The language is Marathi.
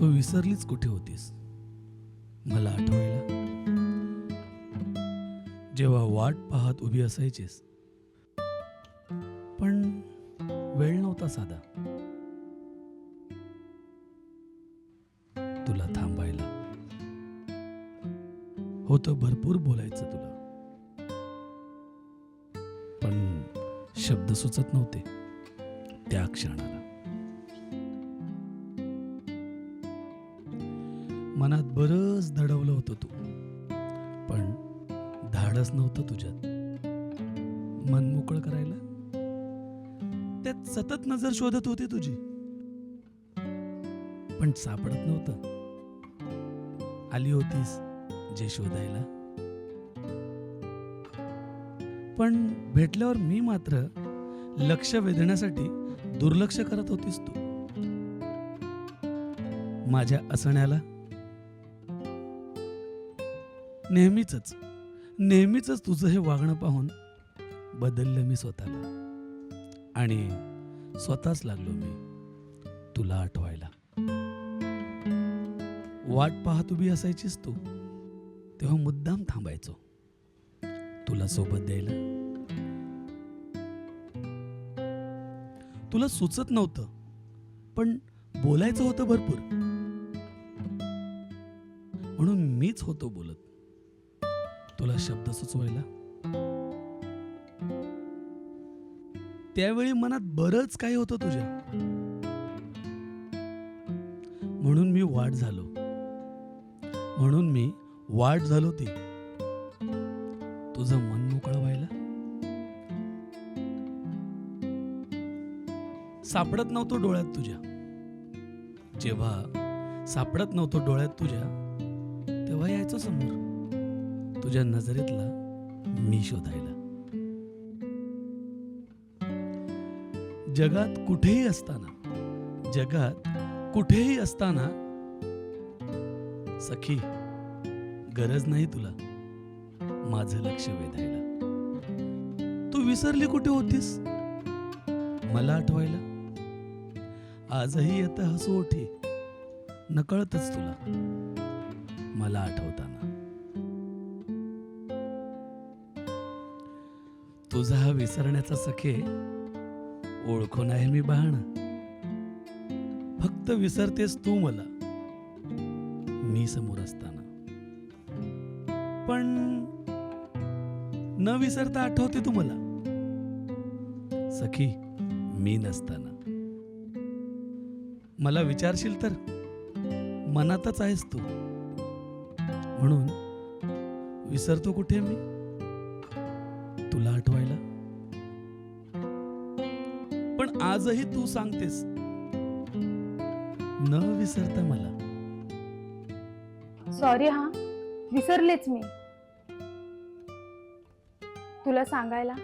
तू विसरलीच कुठे होतीस? मला आठवायला? जेव्हा वाट पाहत उभी असायचीस. पण वेळ नव्हता साधा. तुला थांबायला. होतं भरपूर बोलायचं तुला. पण शब्द सुचत नव्हते. त्या क्षणाला. मनात बरंच दडवलं होतं तू. पण धाडस नव्हतं तुझ्यात. मन मोकळं करायला? त्यात सतत नजर शोधत होती तुझी. पण सापडत नव्हतं. आली होतीस जे शोधायला? पण भेटल्यावर मी मात्र लक्ष वेधण्यासाठी दुर्लक्ष करत होतीस तू. माझ्या असण्याला नेहमीच नेहमीच तुझं हे वागणं पाहून बदललं मी स्वतःला. आणि स्वतःच लागलो मी तुला आठवायला. वाट पाहत उभी असायचीस तू तेव्हा मुद्दाम थांबायचो. तुला सोबत द्यायला. तुला सुचत नव्हतं पण बोलायचं होतं भरपूर. म्हणून मीच होतो बोलत. तुला शब्द सुचवायला? त्यावेळी मनात बरंच काही होतं तुझ्या. म्हणून मी वाट झालो. म्हणून मी वाट झालो ती. तुझं मन मोकळं व्हायला? सापडत नव्हतो डोळ्यात तुझ्या. जेव्हा सापडत नव्हतो डोळ्यात तुझ्या तेव्हा यायचं समोर. तुझ्या नजरेतला मी शोधायला. जगात कुठेही असताना जगात कुठेही असताना सखी गरज नाही तुला माझं लक्ष वेधायला. तू विसरली कुठे होतीस? मला आठवायला? आजही येतं हसू ओठी नकळतच तुला. मला आठवताना. तुझा हा विसरण्याचा सखे ओळखून आहे मी बहाण फक्त विसरतेस तू मला. मी समोर असताना. पण न विसरता आठवते तू मला. सखी मी नसताना. मला विचारशील तर मनातच आहेस तू. म्हणून विसरतो कुठे मी? आठवायला पण आजही तू सांगतेस. न विसरता मला. सॉरी हा. विसरलेच मी. तुला सांगायला?